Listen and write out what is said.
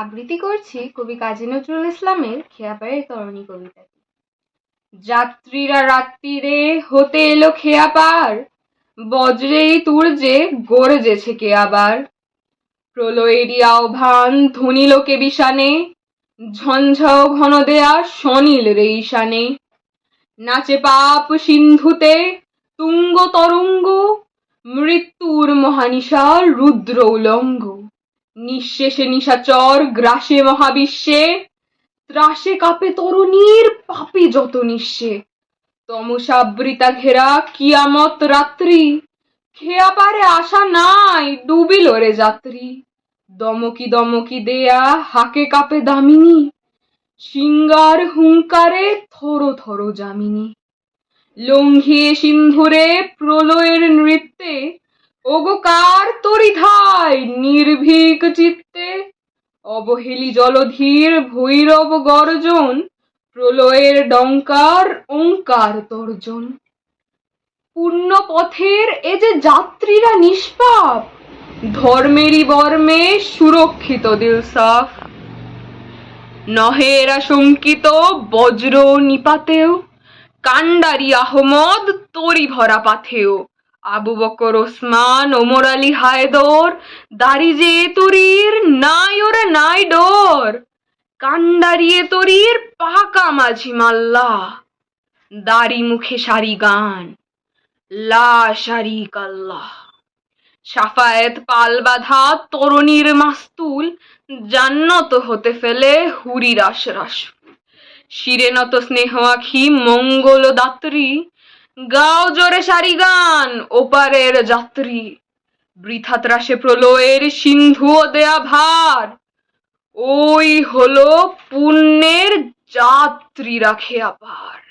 আবৃত্তি করছি কবি কাজী নজরুল ইসলামের খেয়াপাড়ের তরণী কবিতাটি। যাত্রীরা রাত্রিরে হতে এলো খেয়াপার, বজ্রেই তুর্যে গরজেছে কে আবার? প্রলয়েরই আহ্বান ধ্বনিলোকে বিষানে, ঝঞ্ঝাও ঘন দেয়া সনিল রে ঈশানে। নাচে পাপ সিন্ধুতে তুঙ্গ তরঙ্গ, মৃত্যুর মহানিশার রুদ্র উলঙ্গ। নিঃশেষে নিশাচর গ্রাসে মহাবিশ্বে, ত্রাসে কাপে তরুণীর পাপে যত নিঃশে তমসাবৃতা ঘেরা কিয়ামত রাত্রি, খেয়া পারে আশা নাই ডুবিল রে যাত্রী। দমকি দমকি দেয়া হাকে কাপে দামিনী, সিঙ্গার হুঙ্কারে থরো থরো যামিনী। লঙ্ঘিয়ে সিন্ধুরে প্রলয়ের নৃত্যে, ওগো তরিধায় নির্ভীক চিত্তে অবহেলি জলধীর ভৈরব গর্জন, প্রলয়ের ডঙ্কার ওঙ্কার তর্জন। পূর্ণ পথের এ যে যাত্রীরা নিষ্পাপ, ধর্মেরই বর্মে সুরক্ষিত দিলসাফ নহে এরা শঙ্কিত, বজ্র নিপাতেও কান্ডারি আহমদ, তরি ভরা পাথেও। আবু বকর, ওসমান, ওমর আলী হায়দর, দাড়ি যে তরির, নাই ওরে নাই ডর। কান্ডারিয়ে তরির, পাকা মাঝি মাল্লা। দাড়ি মুখে সারি গান, লা শারিক আল্লাহ। সাফায়েত পাল বাঁধা তরুণীর মাস্তুল, জান্নত হতে ফেলে হুরির আশরাস শিরে নত স্নেহ আখি মঙ্গল দাত্রী গাও জোরে সারি গান, ওপারের যাত্রী। বৃথা ত্রাসে প্রলয়ের সিন্ধু দেয়া ভার। ওই হলো পুণ্যের যাত্রী রাখে আপার